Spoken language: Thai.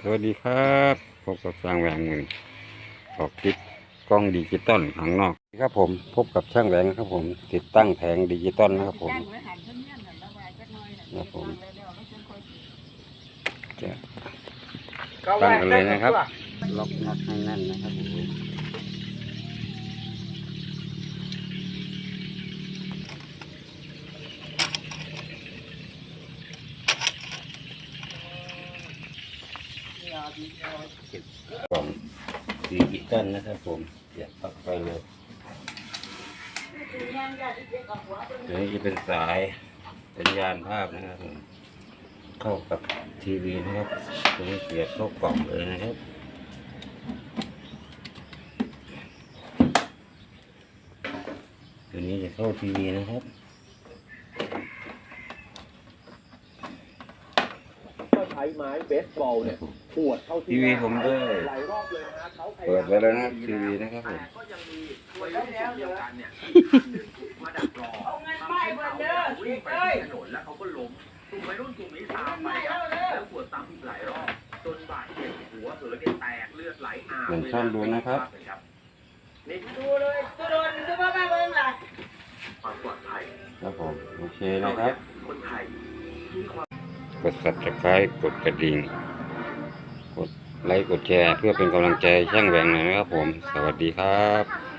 สวัสดีครับพบกับช่างแหวงมือออกติดกล้องดิจิตอลข้างนอกครับผมพบกับช่างแหวงครับผม ติดตั้งแผงดิจิตอลนะครับผมครับผมจะตั้งกันเลยนะครับ ล็อกน็อตให้แน่นนะครับผม กล่องดิจิตอลนะครับผมเสียบปลั๊กไปเลยตัวนี้จะเป็นสายสัญญาณภาพนะครับผมเข้ากับทีวีนะครับตัวนี้เสียบเข้ากล่องเลยนะครับตัวนี้จะเข้าทีวีนะครับ ก็ใช้ไม้เบสบอลเนี่ยปวดเข้าทีวีผมด้วยหลายรอบเลยนะฮะเขาพยาเปิยาดมไว้แล้วนะครับทีวีนะครับผมก็ยังมีวัยรุ่นกลุ่มเดียวกันเนี่ยมาดักรอทำให้เขาวิ่งไปที่ถนนแล้วเขาก็ล้มกลุ่มวัยรุ่นกลุ่มนี้ตามไปครับแล้วปวดซ้ำอีกหลายรอบจนบาดเจ็บหัวเหือเนี่ยแตกเลือดไหลอาบเหมือนช่างดูนะครับนี่ดูเลยตัวโดนตัวบ้าบ้าเบิ้งล่ะความปลอดภัยครับผมโอเคนะครับคนไทย กด subscribe กดกระดิ่ง กดไลค์ กดแชร์ เพื่อเป็นกำลังใจช่างแหวงหน่อยนะครับผม สวัสดีครับ